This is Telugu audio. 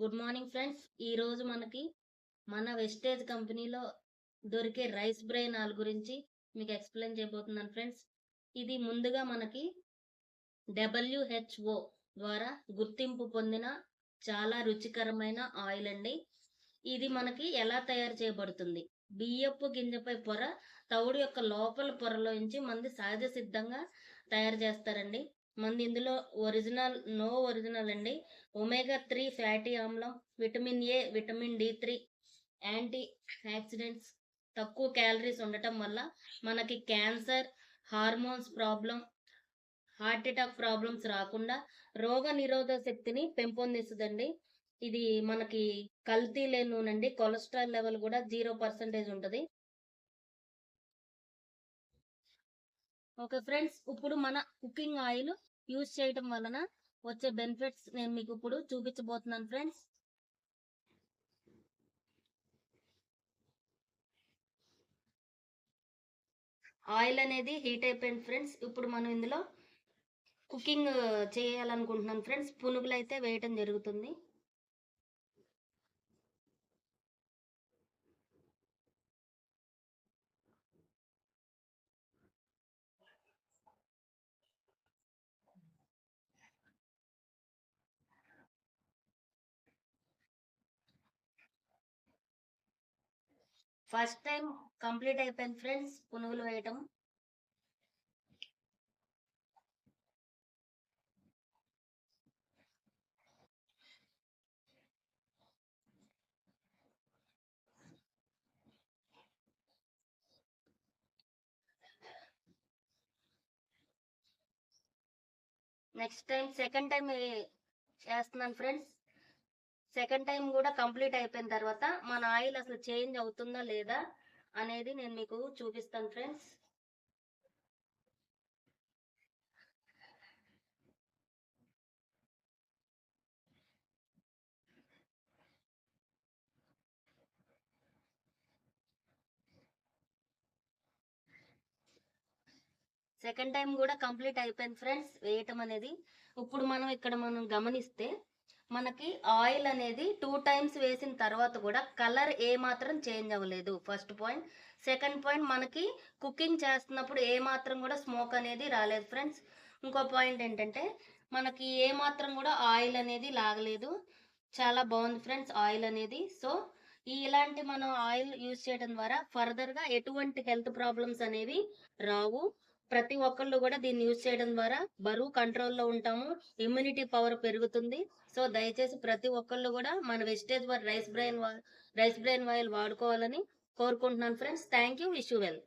గుడ్ మార్నింగ్ ఫ్రెండ్స్ ఈ రోజు మనకి మన వెస్టేజ్ కంపెనీలో దొరికే రైస్ బ్రెయిన్ ఆల్ గురించి మీకు ఎక్స్ప్లెయిన్ చేయబోతున్నాను ఫ్రెండ్స్ ఇది ముందుగా మనకి డబ్ల్యూహెచ్ఓ ద్వారా గుర్తింపు పొందిన చాలా రుచికరమైన ఆయిల్ అండి. ఇది మనకి ఎలా తయారు చేయబడుతుంది? బియ్యపు గింజపై పొర తవుడు యొక్క లోపల పొరలోంచి మంది సహజ సిద్ధంగా తయారు చేస్తారండి. మంది ఇందులో ఒరిజినల్ నో ఒరిజినల్ అండి. ఒమేగా త్రీ ఫ్యాటీ ఆమ్లం vitamin A vitamin D three antioxidants తక్కువ క్యాలరీస్ ఉండటం వల్ల మనకి cancer hormones problem heart attack problems రాకుండా రోగ నిరోధక శక్తిని పెంపొందిస్తుందండి. ఇది మనకి కల్తీ లేని నూనె అండి. కొలెస్ట్రాల్ లెవెల్ కూడా జీరో పర్సెంటేజ్ ఉంటుంది. ఓకే ఫ్రెండ్స్ ఇప్పుడు మన కుకింగ్ ఆయిల్ యూజ్ చేయటం వలన వచ్చే బెనిఫిట్స్ నేను మీకు ఇప్పుడు చూపించబోతున్నాను ఫ్రెండ్స్ ఆయిల్ అనేది హీట్ అయిపోయింది ఫ్రెండ్స్ ఇప్పుడు మనం ఇందులో కుకింగ్ uh, చేయాలనుకుంటున్నాను ఫ్రెండ్స్ పునుగులు అయితే వేయటం జరుగుతుంది. ఫస్ట్ టైం కంప్లీట్ అయిపోయింది ఫ్రెండ్స్ పునుగులు వేయటం. నెక్స్ట్ టైం సెకండ్ టైం చేస్తున్నాను ఫ్రెండ్స్ సెకండ్ టైం కూడా కంప్లీట్ అయిపోయిన తర్వాత మన ఆయిల్ అసలు చేంజ్ అవుతుందా లేదా అనేది నేను మీకు చూపిస్తాను ఫ్రెండ్స్. సెకండ్ టైం కూడా కంప్లీట్ అయిపోయింది ఫ్రెండ్స్ వేయటం అనేది. ఇప్పుడు మనం ఇక్కడ మనం గమనిస్తే మనకి ఆయిల్ అనేది టూ టైమ్స్ వేసిన తర్వాత కూడా కలర్ ఏ మాత్రం చేంజ్ అవ్వలేదు. First point. సెకండ్ పాయింట్ మనకి కుకింగ్ చేస్తున్నప్పుడు ఏ మాత్రం కూడా స్మోక్ అనేది రాలేదు ఫ్రెండ్స్. ఇంకో పాయింట్ ఏంటంటే మనకి ఏ మాత్రం కూడా ఆయిల్ అనేది లాగలేదు. చాలా బాగుంది ఫ్రెండ్స్ ఆయిల్ అనేది. సో ఈ ఇలాంటి మనం ఆయిల్ యూజ్ చేయడం ద్వారా ఫర్దర్గా ఎటువంటి హెల్త్ ప్రాబ్లమ్స్ అనేవి రావు. ప్రతి ఒక్కళ్ళు కూడా దీన్ని యూజ్ చేయడం ద్వారా బరువు కంట్రోల్లో ఉంటాము ఇమ్యూనిటీ పవర్ పెరుగుతుంది. సో దయచేసి ప్రతి ఒక్కళ్ళు కూడా మన వెజిటేజ్ rice bran rice bran oil వాడుకోవాలని కోరుకుంటున్నాను friends thank you wish you well